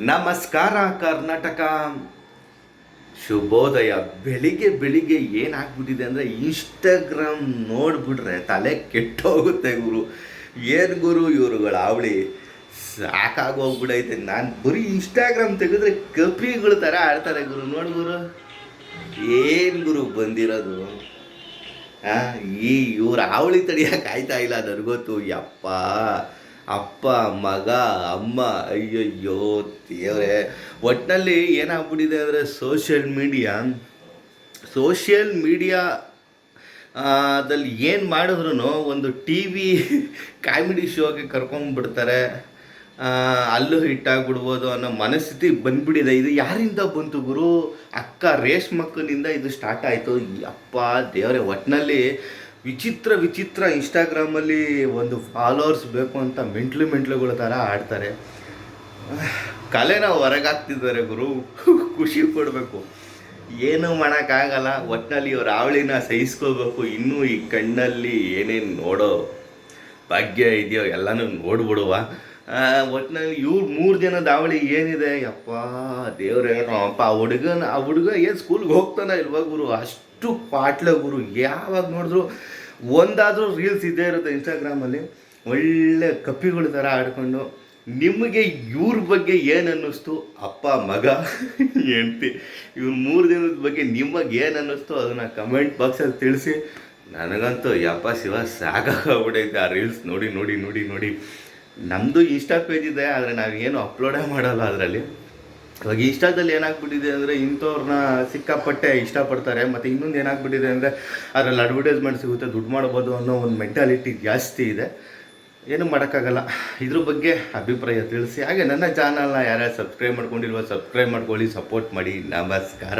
ನಮಸ್ಕಾರ ಕರ್ನಾಟಕ. ಶುಭೋದಯ. ಬೆಳಿಗ್ಗೆ ಬೆಳಿಗ್ಗೆ ಏನಾಗ್ಬಿಟ್ಟಿದೆ ಅಂದರೆ ಇನ್ಸ್ಟಾಗ್ರಾಮ್ ನೋಡ್ಬಿಟ್ರೆ ತಲೆ ಕೆಟ್ಟೋಗುತ್ತೆ ಗುರು. ಏನು ಗುರು ಇವರುಗಳ ಅವಳಿ ಸಾಕಾಗೋಗ್ಬಿಡೈತೆ ನಾನು ಬರೀ ಇನ್ಸ್ಟಾಗ್ರಾಮ್ ತೆಗೆದ್ರೆ ಕಪಿಗಳ ಥರ ಆಡ್ತಾರೆ ಗುರು. ನೋಡು ಗುರು. ಏನು ಗುರು ಬಂದಿರೋದು? ಈ ಇವ್ರ ಅವಳಿ ತಡಿಯಕ್ಕೆ ಆಯ್ತಾ ಇಲ್ಲ ನನಗೊತ್ತು ಯಪ್ಪ. ಅಪ್ಪ, ಮಗ, ಅಮ್ಮ, ಅಯ್ಯಯ್ಯೋ, ದೇವರೇ. ಒಟ್ಟಿನಲ್ಲಿ ಏನಾಗ್ಬಿಟ್ಟಿದೆ ಅಂದರೆ ಸೋಷಿಯಲ್ ಮೀಡಿಯಾ ಸೋಷಿಯಲ್ ಮೀಡಿಯಾ ದಲ್ಲಿ ಏನು ಮಾಡಿದ್ರು ಒಂದು ಟಿ ವಿ ಕಾಮಿಡಿ ಶೋಗೆ ಕರ್ಕೊಂಡ್ಬಿಡ್ತಾರೆ ಅಲ್ಲೂ ಹಿಟ್ಟಾಗ್ಬಿಡ್ಬೋದು ಅನ್ನೋ ಮನಸ್ಥಿತಿ ಬಂದ್ಬಿಟ್ಟಿದೆ. ಇದು ಯಾರಿಂದ ಬಂತು ಗುರು? ಅಕ್ಕ ರೇಷ್ಮಕ್ಕನಿಂದ ಇದು ಸ್ಟಾರ್ಟ್ ಆಯಿತು. ಅಪ್ಪ, ದೇವರೇ ಒಟ್ಟಿನಲ್ಲಿ ವಿಚಿತ್ರ ವಿಚಿತ್ರ ಇನ್ಸ್ಟಾಗ್ರಾಮಲ್ಲಿ ಒಂದು ಫಾಲೋವರ್ಸ್ ಬೇಕು ಅಂತ ಮೆಂಟ್ಲು ಮೆಂಟ್ಲುಗಳ ಥರ ಆಡ್ತಾರೆ. ಕಲೆನ ಹೊರಗಾಗ್ತಿದ್ದಾರೆ ಗುರು. ಖುಷಿ ಕೊಡಬೇಕು ಏನು ಮಾಡೋಕ್ಕಾಗಲ್ಲ. ಒಟ್ಟಿನಲ್ಲಿ ಇವ್ರ ಅವಳಿನ ಸಹಿಸ್ಕೋಬೇಕು ಇನ್ನೂ ಈ ಕಣ್ಣಲ್ಲಿ ಏನೇನು ನೋಡೋ ಭಾಗ್ಯ ಇದೆಯೋ ಎಲ್ಲನೂ ನೋಡ್ಬಿಡುವ. ಒಟ್ಟಿನಲ್ಲಿ ಇವ್ರು ಮೂರು ಜನದ ಅವಳಿ ಏನಿದೆ? ಯಪ್ಪ ದೇವ್ರೇನೋ ಅಪ್ಪ ಆ ಹುಡುಗನ, ಆ ಹುಡುಗ ಏನು ಸ್ಕೂಲ್ಗೆ ಹೋಗ್ತಾನೆ ಇಲ್ವಾ ಗುರು? ಅಷ್ಟು ಪಾಟ್ಲ ಗುರು. ಯಾವಾಗ ನೋಡಿದ್ರು ಒಂದಾದರೂ ರೀಲ್ಸ್ ಇದ್ದೇ ಇರುತ್ತೆ ಇನ್ಸ್ಟಾಗ್ರಾಮಲ್ಲಿ ಒಳ್ಳೆ ಕಪ್ಪಿಗಳ ಥರ ಆಡ್ಕೊಂಡು ನಿಮಗೆ ಇವ್ರ ಬಗ್ಗೆ ಏನು ಅನ್ನಿಸ್ತು? ಅಪ್ಪ, ಮಗ, ಹೆಂಡ್ತಿ. ಇವ್ರ ಮೂರು ದಿನದ ಬಗ್ಗೆ ನಿಮಗೆ ಏನು ಅನ್ನಿಸ್ತು ಅದನ್ನು ಕಮೆಂಟ್ ಬಾಕ್ಸಲ್ಲಿ ತಿಳಿಸಿ. ನನಗಂತೂ ಯಪ್ಪ ಶಿವ ಸಾಕಾಗ್ಬಿಟ್ಟೈತೆ ಆ ರೀಲ್ಸ್ ನೋಡಿ ನೋಡಿ ನೋಡಿ ನೋಡಿ. ನಮ್ಮದು ಇನ್ಸ್ಟಾ ಪೇಜ್ ಇದೆ, ಆದರೆ ನಾವೇನು ಅಪ್ಲೋಡೇ ಮಾಡಲ್ಲ ಅದರಲ್ಲಿ. ಇವಾಗ ಇನ್ಸ್ಟಾದಲ್ಲಿ ಏನಾಗ್ಬಿಟ್ಟಿದೆ ಅಂದರೆ ಇಂಥವ್ರನ್ನ ಸಿಕ್ಕಾಪಟ್ಟೆ ಇಷ್ಟಪಡ್ತಾರೆ, ಮತ್ತು ಇನ್ನೊಂದು ಏನಾಗ್ಬಿಟ್ಟಿದೆ ಅಂದರೆ ಅದರಲ್ಲಿ ಅಡ್ವರ್ಟೈಸ್ಮೆಂಟ್ ಸಿಗುತ್ತೆ, ದುಡ್ಡು ಮಾಡ್ಬೋದು ಅನ್ನೋ ಒಂದು ಮೆಂಟಾಲಿಟಿ ಜಾಸ್ತಿ ಇದೆ. ಏನು ಮಾಡೋಕ್ಕಾಗಲ್ಲ. ಇದ್ರ ಬಗ್ಗೆ ಅಭಿಪ್ರಾಯ ತಿಳಿಸಿ. ಹಾಗೆ ನನ್ನ ಚಾನಲ್ನ ಯಾರ್ಯಾರು ಸಬ್ಸ್ಕ್ರೈಬ್ ಮಾಡ್ಕೊಂಡಿಲ್ವೋ ಸಬ್ಸ್ಕ್ರೈಬ್ ಮಾಡ್ಕೊಳ್ಳಿ ಸಪೋರ್ಟ್ ಮಾಡಿ. ನಮಸ್ಕಾರ.